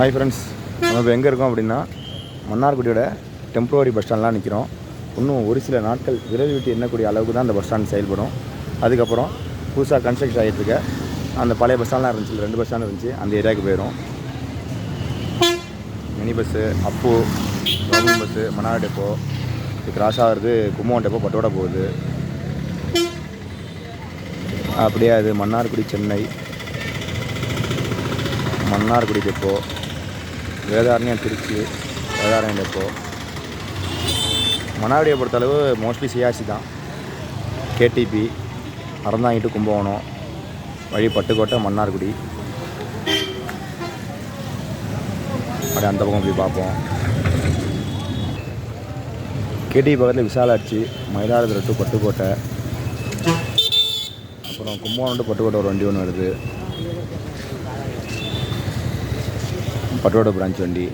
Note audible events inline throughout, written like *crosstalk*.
Hi friends நம்ம இப்போ எங்கே இருக்கோம் அப்படின்னா மன்னார்குடியோட டெம்ப்ரவரி பஸ் ஸ்டாண்ட்லாம் நிற்கிறோம் இன்னும் ஒரு சில நாட்கள் விரைவு விட்டு எண்ணக்கூடிய அளவுக்கு தான் அந்த பஸ் ஸ்டாண்ட் செயல்படும். அதுக்கப்புறம் புதுசாக கன்ஸ்ட்ரக்ஷன் ஆகிட்டு இருக்க அந்த பழைய பஸ் ஸ்டாண்ட்லாம் இருந்துச்சு. ரெண்டு பஸ் ஸ்டாண்ட் இருந்துச்சு. அந்த ஏரியாவுக்கு போயிடும் மினி பஸ்ஸு அப்பு கவர்மெண்ட் பஸ்ஸு மன்னார் டெப்போ இது கிராஸ் ஆகிறது கும்பகோணம் டெப்போ பட்டோட போகுது. அப்படியே அது மன்னார்குடி சென்னை. மன்னார்குடி டெப்போ வேதாரண்யம் திருச்சி வேதாரண்யம் டெப்போ மன்னார்குடியை பொறுத்தளவு மோஸ்ட்லி சிஆர்சி தான். கேடிபி அறந்தாங்கிட்டு கும்பகோணம் வழி பட்டுக்கோட்டை மன்னார்குடி. அப்படியே அந்த பக்கம் போய் பார்ப்போம். கேடிபி பக்கத்தில் விசாலாட்சி மயிலாடுதுறை டு பட்டுக்கோட்டை அப்புறம் கும்பகோணம் டு பட்டுக்கோட்டை ஒரு வண்டி ஒன்று வருது. பட்டோட பிரான்ச் வண்டி.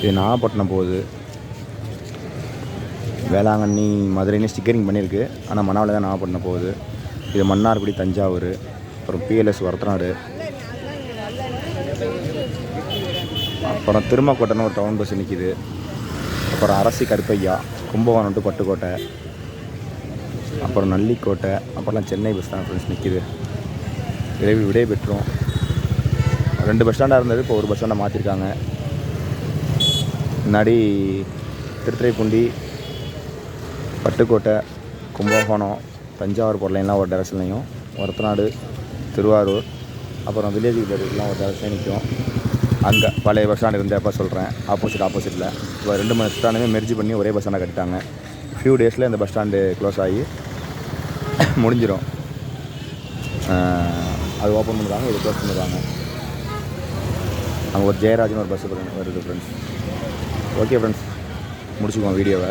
இது நாகப்பட்டினம் போகுது. வேளாங்கண்ணி மதுரைன்னு ஸ்டிக்கரிங் பண்ணியிருக்கு. ஆனால் மணாவில் தான் நாகப்பட்டினம் போகுது. இது மன்னார்குடி தஞ்சாவூர். அப்புறம் பிஎல்எஸ் வரத்தநாடு. அப்புறம் திருமக்கோட்டைன்னு ஒரு டவுன் பஸ் நிற்கிது அப்புறம் அரசி கருப்பையா கும்பகோணம் டு பட்டுக்கோட்டை. அப்புறம் நல்லிக்கோட்டை. அப்புறம்லாம் சென்னை பஸ் தான் ஃப்ரெண்ட்ஸ் நிற்கிது விரைவில் விடை பெற்றோம் ரெண்டு பஸ் ஸ்டாண்டாக இருந்தது இப்போ ஒரு பஸ் ஸ்டாண்டை மாற்றிருக்காங்க முன்னாடி திருத்துறைப்பூண்டி பட்டுக்கோட்டை கும்பகோணம் தஞ்சாவூர் போகிற ஒரு டேரக்ஷன்லையும் ஒரத்தநாடு திருவாரூர் அப்புறம் வில்லேஜ் பேருக்குலாம் ஒரு டேரக்ஷன் நிற்கும் அங்கே பழைய பஸ் ஸ்டாண்ட் இருந்தப்போ சொல்கிறேன் ஆப்போசிட் ஆப்போசிட்டில் இப்போ ரெண்டு பஸ் ஸ்டாண்டுமே மெர்ஜி பண்ணி ஒரே பஸ் ஸ்டாண்டாக கட்டிட்டாங்க. ஃபியூ டேஸில் இந்த பஸ் ஸ்டாண்டு க்ளோஸ் ஆகி *coughs* முடிஞ்சிடும் அது ஓப்பன் பண்ணுறாங்க இது க்ளோஸ் பண்ணுறாங்க அங்கே ஒரு ஜெயராஜன் ஒரு பஸ்ஸு வருது ஃப்ரெண்ட்ஸ் ஓகே ஃப்ரெண்ட்ஸ் முடிச்சுக்குவோம் வீடியோவை